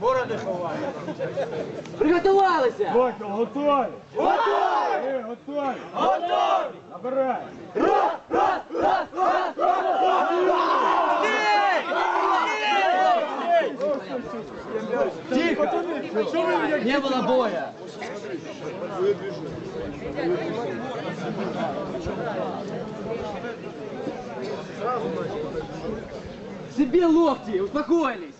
Бороди ховає. Приготувалися! Сокіл, готові? Готові! Ви готові? Готові! Набирай. Раз, раз, раз, раз, раз! Тихо! Що ви як Не было боя! Себе локти, успокоились!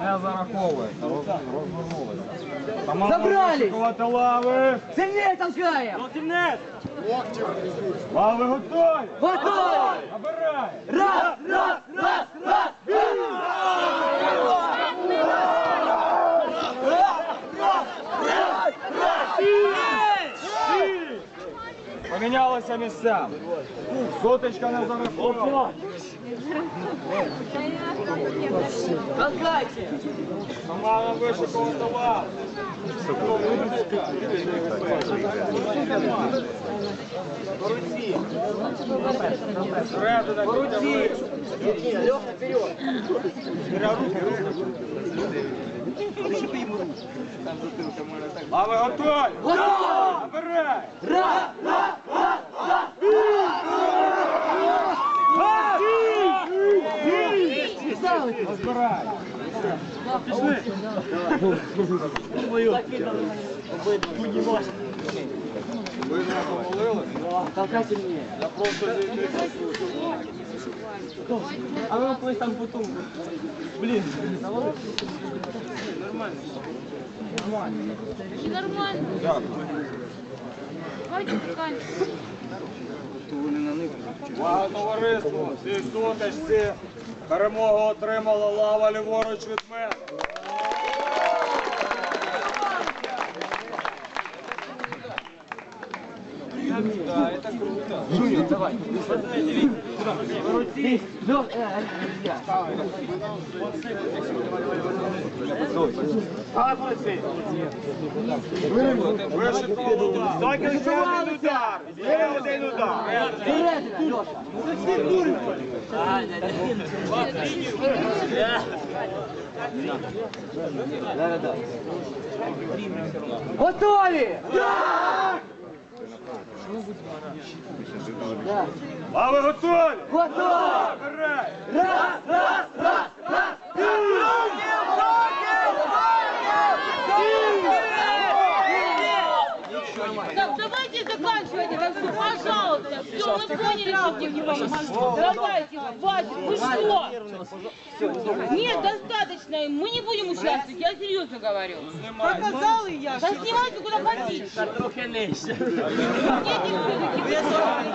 не зараховується. Роз- Розвернулися. Забрали! Вишикувати лави. Сильнее толкаем! Лави готові? Готові! Набирай. Раз, раз, раз, раз! Помінялися місцями. Соточка не зарахована. Отдайте! Команда вище коментувала. Руці! Руці! Лех наперед! Руки, руки! А ви готові? Готові! Набирай! Раз! Розбирай. Ви не помолили? Толкай сильнее! Я просто зійти А ну колись там потом. Блин. Нормально. Дякую. Давайте заканчиваем. Увага, товариство! В цій сутичці перемогу отримала лава ліворуч від мене. Давай. Ты, Лёх, э, э, я. Вишикував удар. Сокіл ще один удар. Ще один удар. Середина, Лёша. Да, да, да. Готові! Да. Лави готові! Так, давайте заканчивайте, так что, пожалуйста. Все, мы поняли, что не. Давайте, хватит, вы что? Нет, достаточно, мы не будем участвовать, я серьезно говорю. Показали я. Да снимайте куда хотите. Нет, не